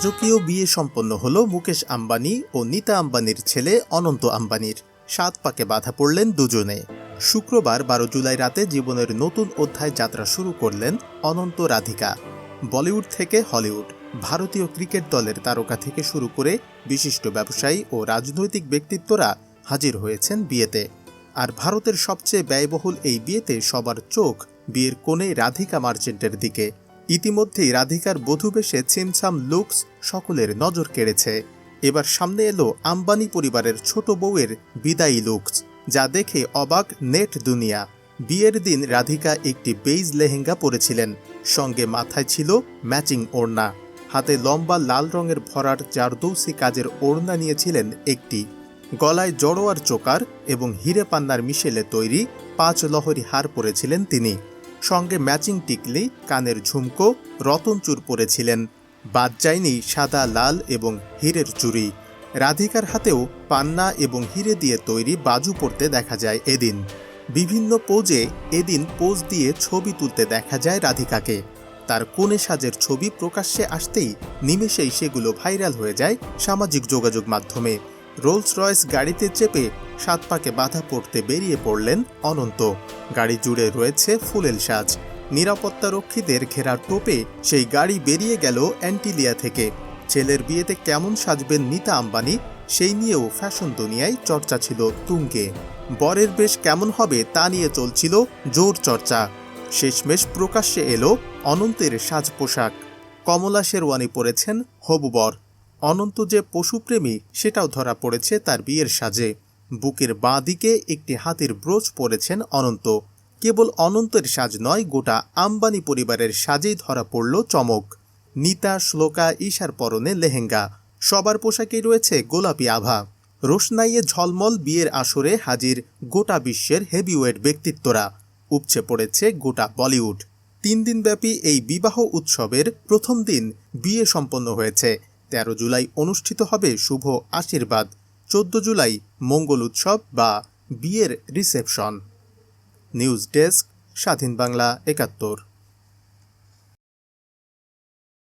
যদিও বিয়ে সম্পন্ন হল মুকেশ আম্বানি ও নিতা আম্বানির ছেলে অনন্ত আম্বানির। সাত পাকে বাধা পড়লেন দুজনে। শুক্রবার বারো জুলাই রাতে জীবনের নতুন অধ্যায় যাত্রা শুরু করলেন অনন্ত রাধিকা। বলিউড থেকে হলিউড, ভারতীয় ক্রিকেট দলের তারকা থেকে শুরু করে বিশিষ্ট ব্যবসায়ী ও রাজনৈতিক ব্যক্তিত্বরা হাজির হয়েছেন বিয়েতে। আর ভারতের সবচেয়ে ব্যয়বহুল এই বিয়েতে সবার চোখ বিয়ের কোণে রাধিকা মার্চেন্টের দিকে। ইতিমধ্যেই রাধিকার বধূবেশে ছিমছাম লুকস সকলের নজর কেড়েছে। এবার সামনে এলো আম্বানি পরিবারের ছোট বউয়ের বিদায়ী লুকস, যা দেখে অবাক নেট দুনিয়া। বিয়ের দিন রাধিকা একটি বেইজ লেহেঙ্গা পরেছিলেন, সঙ্গে মাথায় ছিল ম্যাচিং ওড়না। হাতে লম্বা লাল রঙের ভরার জারদৌসি কাজের ওড়না নিয়েছিলেন একটি। গলায় জড়োয়ার চোকার এবং হিরে পান্নার মিশেলে তৈরি পাঁচ লহরী হার পরেছিলেন তিনি। সঙ্গে ম্যাচিং টিকলি কানের ঝুমকো রতনচুর পরেছিলেন বাদ যায়নি সাদা, লাল এবং হীরের চুড়ি। রাধিকার হাতেও পান্না এবং হিরে দিয়ে তৈরি বাজু পড়তে দেখা যায় এদিন। বিভিন্ন পোজে এদিন পোজ দিয়ে ছবি তুলতে দেখা যায় রাধিকাকে। তার কোণে সাজের ছবি প্রকাশ্যে আসতেই নিমেষেই সেগুলো ভাইরাল হয়ে যায় সামাজিক যোগাযোগ মাধ্যমে। রোলস রয়েস গাড়িতে চেপে সাত পাকে বাধা পড়তে বেরিয়ে পড়লেন অনন্ত। গাড়ি জুড়ে রয়েছে ফুলেল সাজ। নিরাপত্তা রক্ষীদের ঘেরা টোপে সেই গাড়ি বেরিয়ে গেল অ্যান্টিলিয়া থেকে। ছেলের বিয়েতে কেমন সাজবেন নিতা আম্বানি, সেই নিয়েও ফ্যাশন দুনিয়ায় চর্চা ছিল তুঙ্গে। বরের বেশ কেমন হবে তা নিয়ে চলছিল জোর চর্চা। শেষমেশ প্রকাশ্যে এলো অনন্তের সাজ পোশাক। কমলা শেরওয়ানি পরেছেন হবু বর। অনন্ত যে পশুপ্রেমী, সেটাও ধরা পড়েছে তার বিয়ের সাজে। বুকের বাঁ দিকে একটি হাতির ব্রোচ পরেছেন অনন্ত। কেবল অনন্তের সাজ নয়, গোটা আম্বানি পরিবারের সাজেই ধরা পড়ল চমক। নিতা, শ্লোকা, ঈশার পরনে লেহেঙ্গা। সবার পোশাকেই রয়েছে গোলাপি আভা। রোশনাইয়ে ঝলমল বিয়ের আসরে হাজির গোটা বিশ্বের হেভিওয়েট ব্যক্তিত্বরা। উপচে পড়েছে গোটা বলিউড। তিন দিনব্যাপী এই বিবাহ উৎসবের প্রথম দিন বিয়ে সম্পন্ন হয়েছে। তেরো জুলাই অনুষ্ঠিত হবে শুভ আশীর্বাদ। চোদ্দ জুলাই মঙ্গল উৎসব বা বিয়ের রিসেপশন। নিউজ ডেস্ক স্বাধীন বাংলা একাত্তর।